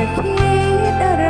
จะคิดอะไร